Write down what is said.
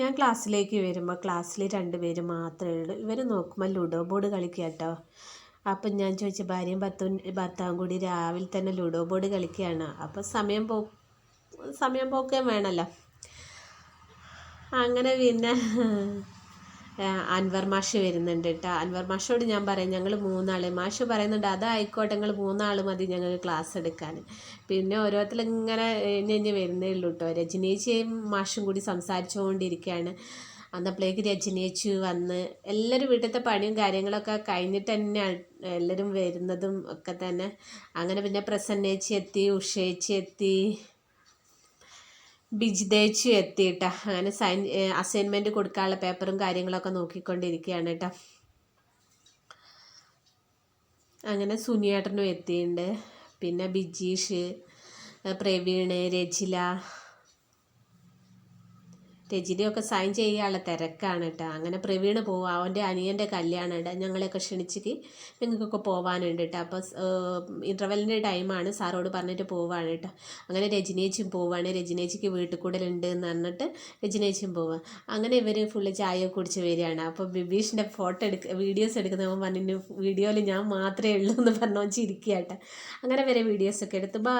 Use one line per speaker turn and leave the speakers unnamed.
ഞാൻ ക്ലാസ്സിലേക്ക് വരുമ്പോൾ ക്ലാസ്സിൽ രണ്ട് പേര് മാത്രമേ ഉള്ളൂ. ഇവർ നോക്കുമ്പോൾ ലുഡോ ബോർഡ് കളിക്കുക കേട്ടോ അപ്പം ഞാൻ ചോദിച്ച ഭാര്യയും ഭർത്താവും ഭർത്താവും കൂടി രാവിലെ തന്നെ ലുഡോ ബോർഡ് കളിക്കുകയാണ്. അപ്പം സമയം പോ സമയം പോക്കുകയും വേണമല്ലോ അങ്ങനെ പിന്നെ അൻവർ മാഷ് വരുന്നുണ്ട് കേട്ടോ അൻവർ മാഷോട് ഞാൻ പറയാം ഞങ്ങൾ മൂന്നാൾ മാഷ് പറയുന്നുണ്ട് അതായിക്കോട്ടെ ഞങ്ങൾ മൂന്നാൾ മതി ഞങ്ങൾക്ക് ക്ലാസ് എടുക്കാൻ പിന്നെ ഓരോരുത്തർ ഇങ്ങനെ ഇഞ്ഞ് വരുന്നേ ഉള്ളൂ കേട്ടോ രജനീച്ചയും മാഷും കൂടി സംസാരിച്ചുകൊണ്ടിരിക്കുകയാണ് അന്നപ്പോഴേക്ക് രജനീച്ചു വന്ന് എല്ലാവരും വീട്ടിലത്തെ പണിയും കാര്യങ്ങളൊക്കെ കഴിഞ്ഞിട്ട് തന്നെ എല്ലാവരും വരുന്നതും ഒക്കെ തന്നെ. അങ്ങനെ പിന്നെ പ്രസന്നേച്ചി എത്തി ഉഷേച്ചി എത്തി. ബിജിതേച്ചു എത്തിയിട്ട. അങ്ങനെ സൈൻ അസൈൻമെന്റ് കൊടുക്കാനുള്ള പേപ്പറും കാര്യങ്ങളൊക്കെ നോക്കിക്കൊണ്ടിരിക്കുകയാണ് കേട്ടോ അങ്ങനെ സുനിയേട്ടനും എത്തിയിട്ടുണ്ട് പിന്നെ ബിജീഷ് പ്രവീണ് രജില രജിനിയൊക്കെ സൈൻ ചെയ്യാനുള്ള തിരക്കാണ് കേട്ടോ അങ്ങനെ പ്രവീണ് പോവാം. അവന്റെ അനിയന്റെ കല്യാണം ഉണ്ട് ഞങ്ങളെയൊക്കെ ക്ഷണിച്ചിട്ട് നിങ്ങൾക്കൊക്കെ പോകാനുണ്ട് കേട്ടോ അപ്പോൾ ഇന്റർവെല്ലിന്റെ ടൈമാണ് സാറോട് പറഞ്ഞിട്ട് പോവാണ് കേട്ടോ അങ്ങനെ രജനേച്ചും പോവാണ്. രജനേച്ചിക്ക് വീട്ടിൽ കൂടലുണ്ട് എന്ന് പറഞ്ഞിട്ട് രജനേച്ചും പോവാം. അങ്ങനെ ഇവർ ഫുള്ള് ചായ കുടിച്ച് വരികയാണ്. അപ്പോൾ ബിബീഷിന്റെ ഫോട്ടോ എടുക്ക വീഡിയോസ് എടുക്കുന്നവൻ പറഞ്ഞു വീഡിയോയിൽ ഞാൻ മാത്രമേ ഉള്ളൂ എന്ന് പറഞ്ഞു ചിരിക്കുക കേട്ടോ അങ്ങനെ വരെ വീഡിയോസൊക്കെ എടുത്ത്. ബാ